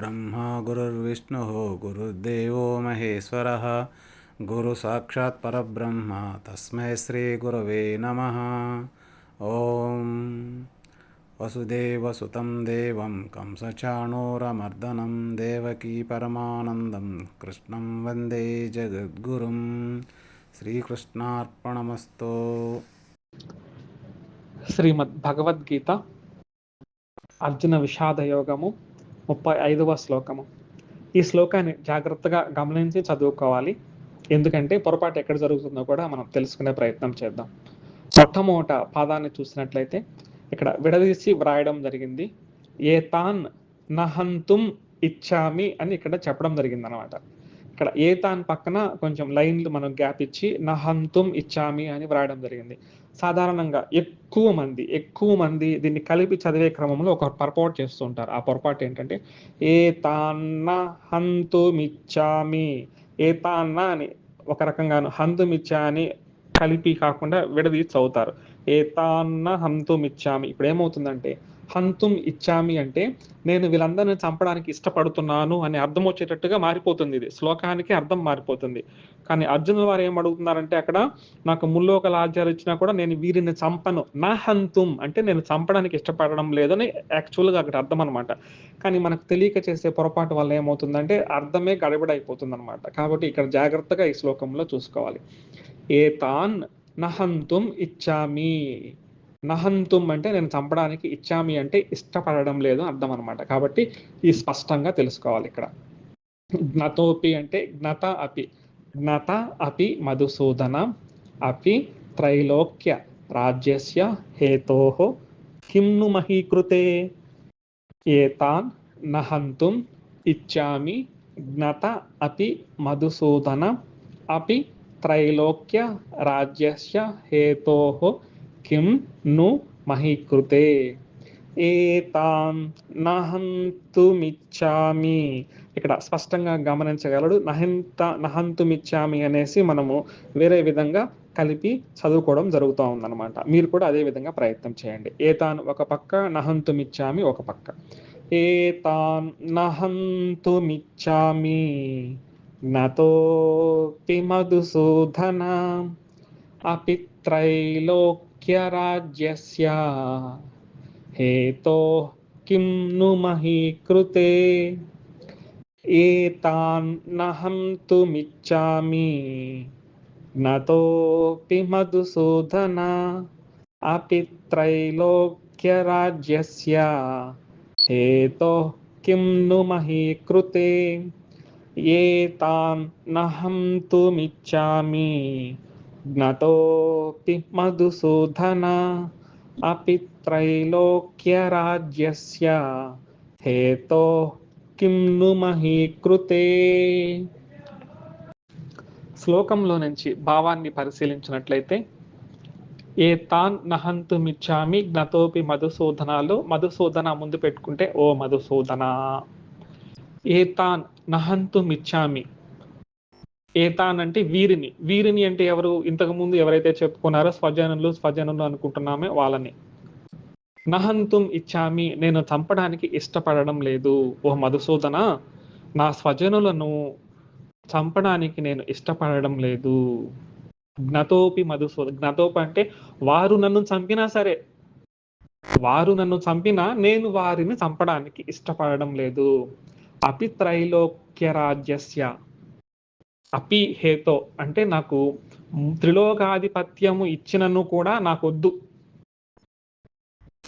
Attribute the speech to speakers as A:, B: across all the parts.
A: गुरुर्ब्रह्मा गुरुर्विष्णुः गुरुर्देवो महेश्वरः गुरुसाक्षात् परब्रह्म तस्मै श्रीगुरवे नमः ॐ वसुदेवसुतं देवं कंसचाणूरमर्दनं देवकी परमानन्दं कृष्णं वन्दे जगद्गुरुं శ్రీకృష్ణార్పణమస్తు
B: శ్రీమద్ భగవద్గీత అర్జున విషాద యోగము ముప్పై ఐదవ శ్లోకము. ఈ శ్లోకాన్ని జాగ్రత్తగా గమనించి చదువుకోవాలి. ఎందుకంటే పొరపాటు ఎక్కడ జరుగుతుందో కూడా మనం తెలుసుకునే ప్రయత్నం చేద్దాం. మొట్టమొదట పాదాన్ని చూసినట్లయితే ఇక్కడ విడదీసి వ్రాయడం జరిగింది. ఏ తాన్ నహంతుం ఇచ్చామి అని ఇక్కడ చెప్పడం జరిగింది అనమాట ఇక్కడ ఏతాన్ పక్కన కొంచెం లైన్లు మనం గ్యాప్ ఇచ్చి నహంతుం ఇచ్చామి అని వ్రాయడం జరిగింది. సాధారణంగా ఎక్కువ మంది ఎక్కువ మంది దీన్ని కలిపి చదివే క్రమంలో ఒక పొరపాటు చేస్తూ ఉంటారు. ఆ పొరపాటు ఏంటంటే ఏ తాన్న హంతుమిచ్చామి ఏ తాన్న అని ఒక రకంగాను హంతుమిచ్చా అని కలిపి కాకుండా విడదీసి చదువుతారు. ఏ తాన్న హంతుమిచ్చామి ఇప్పుడు ఏమవుతుందంటే హంతుం ఇచ్చామి అంటే నేను వీళ్ళందరిని చంపడానికి ఇష్టపడుతున్నాను అని అర్థం వచ్చేటట్టుగా మారిపోతుంది ఇది. శ్లోకానికి అర్థం మారిపోతుంది. కానీ అర్జునుల వారు ఏం అడుగుతున్నారంటే అక్కడ నాకు ముల్లోక లాజ్యాలు ఇచ్చినా కూడా నేను వీరిని చంపను. నా హంతుం అంటే నేను చంపడానికి ఇష్టపడడం లేదని యాక్చువల్గా అక్కడ అర్థం అనమాట కానీ మనకు తెలియక చేసే పొరపాటు వల్ల ఏమవుతుందంటే అర్థమే గడబడైపోతుంది అనమాట కాబట్టి ఇక్కడ జాగ్రత్తగా ఈ శ్లోకంలో చూసుకోవాలి. ఏ తాన్ నహంతుం ఇచ్చామి. నహంతుం అంటే నేను చంపడానికి ఇచ్చామి అంటే ఇష్టపడడం లేదు అర్థం అనమాట కాబట్టి ఈ స్పష్టంగా తెలుసుకోవాలి ఇక్కడ. జ్ఞతోపి అంటే జ్ఞత అపి. జ్ఞత అపి మధుసూదన అపి త్రైలోక్య రాజ్యస్య హేతో కిమ్ను మహీకృతే. ఏతాన్ నహంతుం ఇచ్చామి జ్ఞత అపి మధుసూదన అపి త్రైలోక్య రాజ్యస్య హేతో కిం ను మహీకృతే ఏతాన్ నహంతుమిచ్చామి ఇక్కడ స్పష్టంగా గమనించగలడు నహంత నహంతుమిచ్చామి అనేసి మనము వేరే విధంగా కలిపి చదువుకోవడం జరుగుతూ ఉందన్నమాట. మీరు కూడా అదే విధంగా ప్రయత్నం చేయండి. ఏతాన్ ఒక పక్క నహంతుమిచ్చామి ఒక పక్క. ఏతాన్ నహంతుమిచ్చామి. నతోపి మధుసూధన అపిత్రైలో वाक्यराज्यस्य हेतो किं नु मही कृते? एतान्नहं तुमिच्छामि न तोऽपि मधुसूदन। अपि त्रैलोक्यराज्यस्य। हेतो किं नु मही कृते? एतान्नहं तुमिच्छामि ज्ञतोऽपि मधुसूदन अपि त्रैलोक्यराज्यस्य हेतो किं नु మహీకృతే శ్లోకంలో నుంచి భావాన్ని పరిశీలించినట్లయితే ఏ తాన్ నహంతుమిచ్చామి జ్ఞతోపి మధుసూదనాలు మధుసూదన ముందు పెట్టుకుంటే ఓ మధుసూదన ఏ తాన్ నహంతుమిచ్చామి ఏతాన్ అంటే వీరిని. వీరిని అంటే ఎవరు? ఇంతకు ముందు ఎవరైతే చెప్పుకున్నారో స్వజనులు స్వజనులు అనుకుంటున్నామే వాళ్ళని. నహంతుం ఇచ్చామి నేను చంపడానికి ఇష్టపడడం లేదు. ఓ మధుసూదన నా స్వజనులను చంపడానికి నేను ఇష్టపడడం లేదు. జ్ఞతోపి మధుసూద జ్ఞతోపి అంటే వారు నన్ను చంపినా సరే. వారు నన్ను చంపినా నేను వారిని చంపడానికి ఇష్టపడడం లేదు. అపి త్రైలోక్య రాజ్యస్య అపి హేతో అంటే నాకు త్రిలోకాధిపత్యము ఇచ్చినను కూడా నాకొద్దు.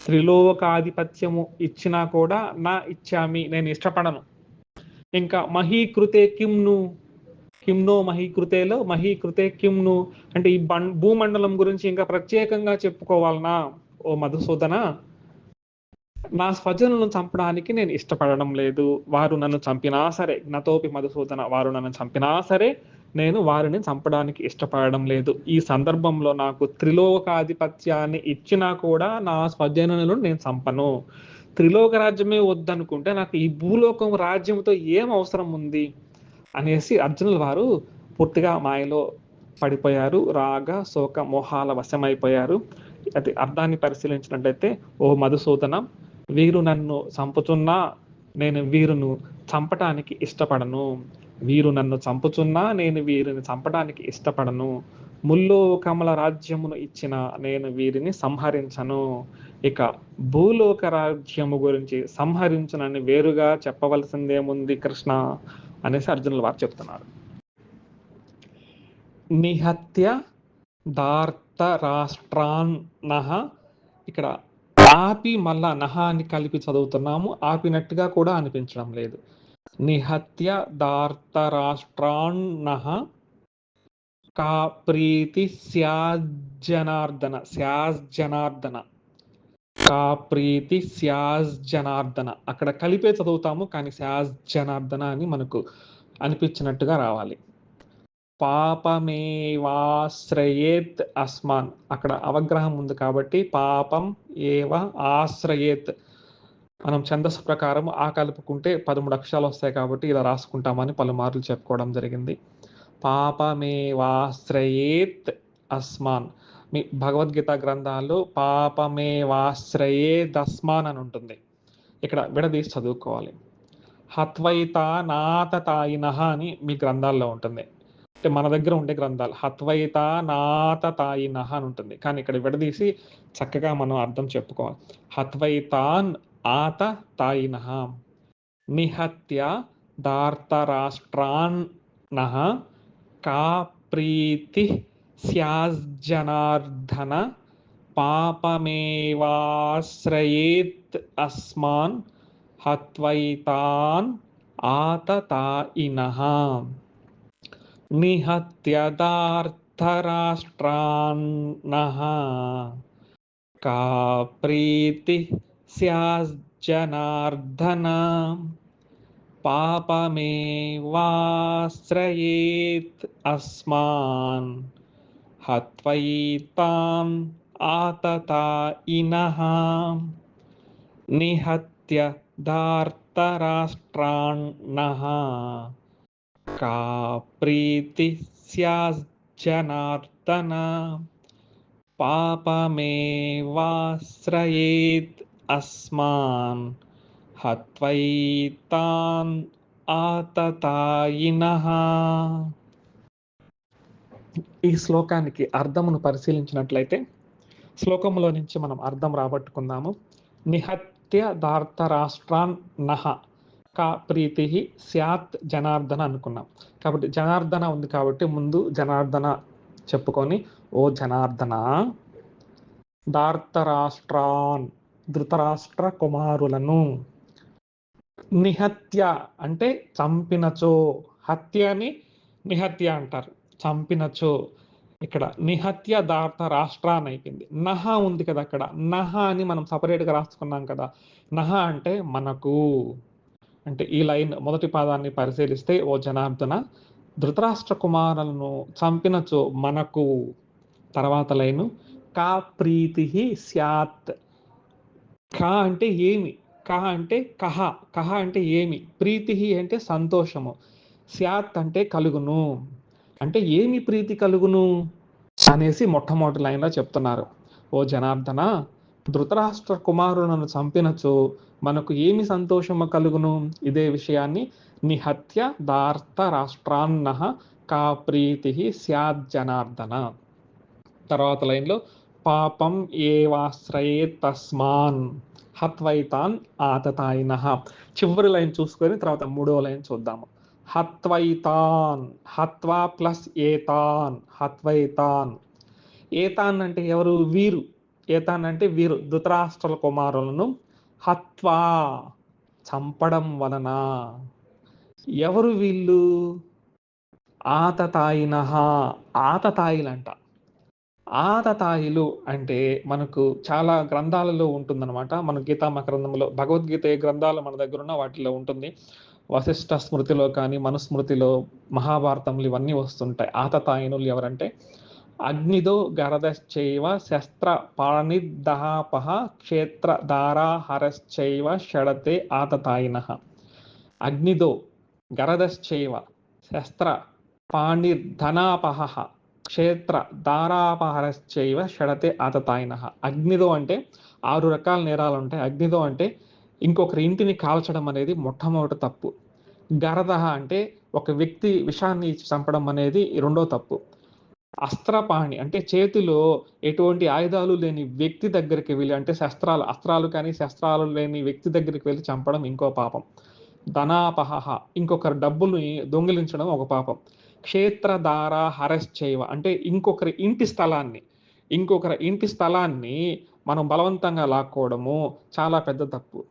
B: త్రిలోకాధిపత్యము ఇచ్చినా కూడా నా ఇచ్చామి నేను ఇష్టపడను. ఇంకా మహీకృతే కిమ్ను? కిమ్నో మహీకృతేలో? మహీకృతే కిమ్ను? అంటే ఈ భూమండలం గురించి ఇంకా ప్రత్యేకంగా చెప్పుకోవాలనా? ఓ మధుసూదన? నా స్వజనులను చంపడానికి నేను ఇష్టపడడం లేదు. వారు నన్ను చంపినా సరే నతోపి మధుసూదన వారు నన్ను చంపినా సరే నేను వారిని చంపడానికి ఇష్టపడడం లేదు. ఈ సందర్భంలో నాకు త్రిలోకాధిపత్యాన్ని ఇచ్చినా కూడా నా స్వజనులను నేను చంపను. త్రిలోక రాజ్యమే వద్దనుకుంటే నాకు ఈ భూలోకం రాజ్యంతో ఏం అవసరం ఉంది? అనేసి అర్జునుల వారు పూర్తిగా మాయలో పడిపోయారు. రాగ శోక మోహాల వశమైపోయారు. అది అర్థాన్ని పరిశీలించినట్లయితే ఓ మధుసూదన వీరు నన్ను చంపుతున్నా నేను వీరును చంపటానికి ఇష్టపడను. వీరు నన్ను చంపుతున్నా నేను వీరిని చంపడానికి ఇష్టపడను. ముల్లోకముల రాజ్యమును ఇచ్చిన నేను వీరిని సంహరించను. ఇక భూలోక రాజ్యము గురించి సంహరించునని వేరుగా చెప్పవలసిందేముంది కృష్ణ? అనేసి అర్జునుల వారు చెప్తున్నారు. నిహత్య దార్త రాష్ట్రాన్ ఇక్కడ ఆపి మళ్ళా నహ అని కలిపి చదువుతున్నాము ఆపినట్టుగా కూడా అనిపించడం లేదు. నిహత్య దార్త రాష్ట్రాన్ నహ కా ప్రీతి స్యాజ్జనార్దన స్యాజ్జనార్దన. కా ప్రీతి స్యాజ్ జనార్దన అక్కడ కలిపే చదువుతాము కానీ స్యాజ్ జనార్దన అని మనకు అనిపించినట్టుగా రావాలి. పాపమేవాశ్రయేత్ అస్మాన్. అక్కడ అవగ్రహం ఉంది కాబట్టి పాపం ఏవ ఆశ్రయేత్. మనం ఛందస్సు ప్రకారం ఆ కలుపుకుంటే పదమూడు అక్షరాలు వస్తాయి కాబట్టి ఇలా రాసుకుంటామని పలుమార్లు చెప్పుకోవడం జరిగింది. పాపమేవాశ్రయేత్ అస్మాన్. మీ భగవద్గీత గ్రంథాలు పాపమేవాశ్రయేత్ అస్మాన్ అని ఉంటుంది. ఇక్కడ విడదీసి చదువుకోవాలి. హత్వైత నాతతాయినహ అని మీ గ్రంథాల్లో ఉంటుంది. అంటే మన దగ్గర ఉండే గ్రంథాలు. హత్వైత నాతతాయినహ అని ఉంటుంది. కానీ ఇక్కడ విడదీసి చక్కగా మనం అర్థం చెప్పుకోవాలి. హత్వైతాన్ ఆత తాయినహ నిహత్య దార్తరాష్ట్రాన్ నహ. కా ప్రీతి స్యాజ్జనార్దన పాపమేవాశ్రయేత్ అస్మాన్ హత్వైతాన్ निहत्यदार्थराष्ट्रान्नः। का प्रीतिः स्याज्जनार्दन। पापमेवाश्रयेत् अस्मान्। हत्वैताम् आतता इनः निहत्य निहत्यदार्तराष्ट्राः కా ప్రీతి స్యాజ్జనార్దన పాపమేవాశ్రయేత్ అస్మాన్ హత్వైతాన్ ఆతతాయినః ఈ శ్లోకానికి అర్థమును పరిశీలించినట్లయితే శ్లోకంలో నుంచి మనం అర్థం రాబట్టుకుందాము. నిహత్య దార్త రాష్ట్రాన్ నహ. కా ప్రీతి స్యాత్ జనార్దన అనుకున్నాం. కాబట్టి జనార్దన ఉంది కాబట్టి ముందు జనార్దన చెప్పుకొని ఓ జనార్దన! దార్తరాష్ట్రాన్ ధృతరాష్ట్ర కుమారులను నిహత్య అంటే చంపినచో. హత్యని నిహత్య అంటారు. చంపినచో. ఇక్కడ నిహత్య దార్త రాష్ట్ర అని అయిపోయింది. నహ ఉంది కదా అక్కడ. నహ అని మనం సపరేట్గా రాసుకున్నాం కదా. నహ అంటే మనకు. అంటే ఈ లైన్ మొదటి పాదాన్ని పరిశీలిస్తే ఓ జనార్దన ధృతరాష్ట్ర కుమారులను చంపినచో మనకు తర్వాత లైను కా ప్రీతి స్యాత్. కా అంటే ఏమి? కహ అంటే కహ. కహ అంటే ఏమి? ప్రీతి అంటే సంతోషము. స్యాత్ అంటే కలుగును. అంటే ఏమి ప్రీతి కలుగును? అనేసి మొట్టమొదటి లైన్లో చెప్తున్నారు. ఓ జనార్దన ధృతరాష్ట్ర కుమారులను చంపినచో మనకు ఏమి సంతోషము కలుగును? ఇదే విషయాన్ని నిహత్య దార్త రాష్ట్రాన్న కా ప్రీతి స్యాద్ జనార్దన. తర్వాత లైన్లో పాపం ఏవాశ్రయే తస్మాన్ హత్వైతాన్ ఆతతాయిన. చివరి లైన్ చూసుకొని తర్వాత మూడో లైన్ చూద్దాము. హత్వైతాన్ హత్వా ప్లస్ ఏతాన్ హత్వైతాన్. ఏతాన్ అంటే ఎవరు? వీరు. ఏతాన్ అంటే వీరు. ధృతరాష్ట్రుల కుమారులను హత్వా చంపడం వలన. ఎవరు వీళ్ళు? ఆతతాయిన ఆతతాయిలంట ఆతతాయిలు అంటే మనకు చాలా గ్రంథాలలో ఉంటుందన్నమాట. మన గీతా గ్రంథంలో భగవద్గీత ఏ గ్రంథాలు మన దగ్గర ఉన్న వాటిలో ఉంటుంది. వశిష్ఠ స్మృతిలో కానీ మనుస్మృతిలో మహాభారతములు ఇవన్నీ వస్తుంటాయి. ఆతతాయినులు ఎవరంటే అగ్నిదో గరదశ్చైవ శస్త్ర పాణిదహాపహ క్షేత్ర దారాహరశ్చైవ షడతే ఆతతాయిన. అగ్నిదో గరదశ్చైవ శస్త్ర పాణిర్ధనాపహ క్షేత్ర దారాపహరశ్చైవ షడతే ఆతతాయిన. అగ్నిదో అంటే ఆరు రకాల నేరాలు ఉంటాయి. అగ్నిదో అంటే ఇంకొకరి ఇంటిని కాల్చడం అనేది మొట్టమొదటి తప్పు. గరదహ అంటే ఒక వ్యక్తి విషాన్ని చంపడం అనేది రెండో తప్పు. అస్త్రపాణి అంటే చేతిలో ఎటువంటి ఆయుధాలు లేని వ్యక్తి దగ్గరికి వెళ్ళి అంటే శస్త్రాలు అస్త్రాలు కానీ శస్త్రాలు లేని వ్యక్తి దగ్గరికి వెళ్ళి చంపడం ఇంకో పాపం. ధనాపహ ఇంకొకరి డబ్బుల్ని దొంగిలించడం ఒక పాపం. క్షేత్రధార హరశ్చైవ అంటే ఇంకొకరి ఇంటి స్థలాన్ని ఇంకొకరి ఇంటి స్థలాన్ని మనం బలవంతంగా లాక్కోవడము చాలా పెద్ద తప్పు.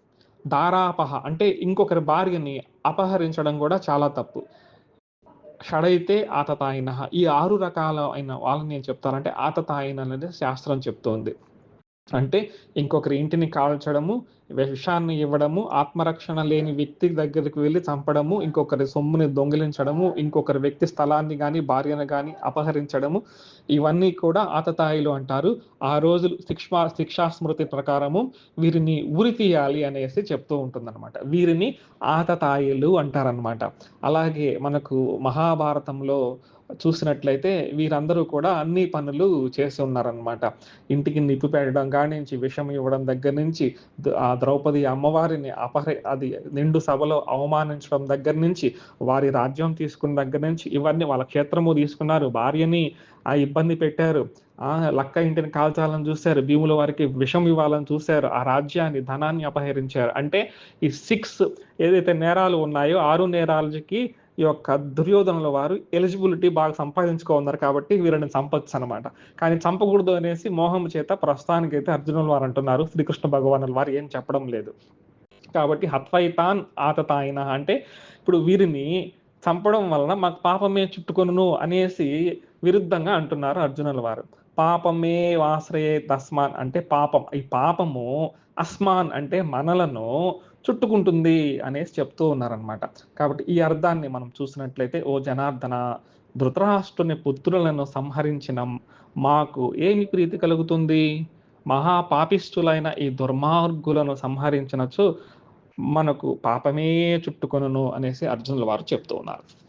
B: దారాపహ అంటే ఇంకొకరి భార్యని అపహరించడం కూడా చాలా తప్పు. షడైతే ఆతతాయిన. ఈ ఆరు రకాల అయిన వాళ్ళని నేను చెప్తానంటే ఆతతాయిన అనేది శాస్త్రం చెప్తోంది. అంటే ఇంకొకరి ఇంటిని కాల్చడము విషాన్ని ఇవ్వడము ఆత్మరక్షణ లేని వ్యక్తి దగ్గరికి వెళ్ళి చంపడము ఇంకొకరి సొమ్ముని దొంగిలించడము ఇంకొకరి వ్యక్తి స్థలాన్ని కానీ భార్యను కానీ అపహరించడము ఇవన్నీ కూడా ఆతతాయిలు అంటారు. ఆ రోజు శిక్షా శిక్షాస్మృతి ప్రకారము వీరిని ఉరి తీయాలి అనేసి చెప్తూ ఉంటుందన్నమాట. వీరిని ఆతతాయిలు అంటారనమాట అలాగే మనకు మహాభారతంలో చూసినట్లయితే వీరందరూ కూడా అన్ని పనులు చేసి ఉన్నారనమాట ఇంటికి నిప్పు పెట్టడం కాడి నుంచి విషం ఇవ్వడం దగ్గర నుంచి ఆ ద్రౌపది అమ్మవారిని అపహరి అది నిండు సభలో అవమానించడం దగ్గర నుంచి వారి రాజ్యం తీసుకున్న దగ్గర నుంచి ఇవన్నీ వాళ్ళ క్షేత్రము తీసుకున్నారు. భార్యని ఆ ఇబ్బంది పెట్టారు. ఆ లక్క ఇంటిని కాల్చాలని చూశారు. భీముల వారికి విషం ఇవ్వాలని చూశారు. ఆ రాజ్యాన్ని ధనాన్ని అపహరించారు. అంటే ఈ సిక్స్ ఏదైతే నేరాలు ఉన్నాయో ఆరు నేరాలకి ఈ యొక్క దుర్యోధనుల వారు ఎలిజిబిలిటీ బాగా సంపాదించుకోన్నారు కాబట్టి వీరిని చంపొచ్చు అనమాట కానీ చంపకూడదు అనేసి మోహం చేత ప్రస్తుతానికి అయితే అర్జునుల వారు అంటున్నారు శ్రీకృష్ణ భగవానుల వారు ఏం చెప్పడం లేదు. కాబట్టి హత్వైతాన్ ఆతతాయిన అంటే ఇప్పుడు వీరిని చంపడం వలన మాకు పాపమే చుట్టుకొను అనేసి విరుద్ధంగా అంటున్నారు అర్జునుల వారు. పాపమే వాశ్రయే తస్మాన్ అంటే పాపం. ఈ పాపము అస్మాన్ అంటే మనలను చుట్టుకుంటుంది అనేసి చెప్తూ ఉన్నారనమాట కాబట్టి ఈ అర్థాన్ని మనం చూసినట్లయితే ఓ జనార్దన ధృతరాష్ట్రుని పుత్రులను సంహరించిన. మాకు ఏమి ప్రీతి కలుగుతుంది? మహాపాపిష్ఠులైన ఈ దుర్మార్గులను సంహరించినచు మనకు పాపమే చుట్టుకొనును అనేసి అర్జునుల వారు చెప్తూ ఉన్నారు.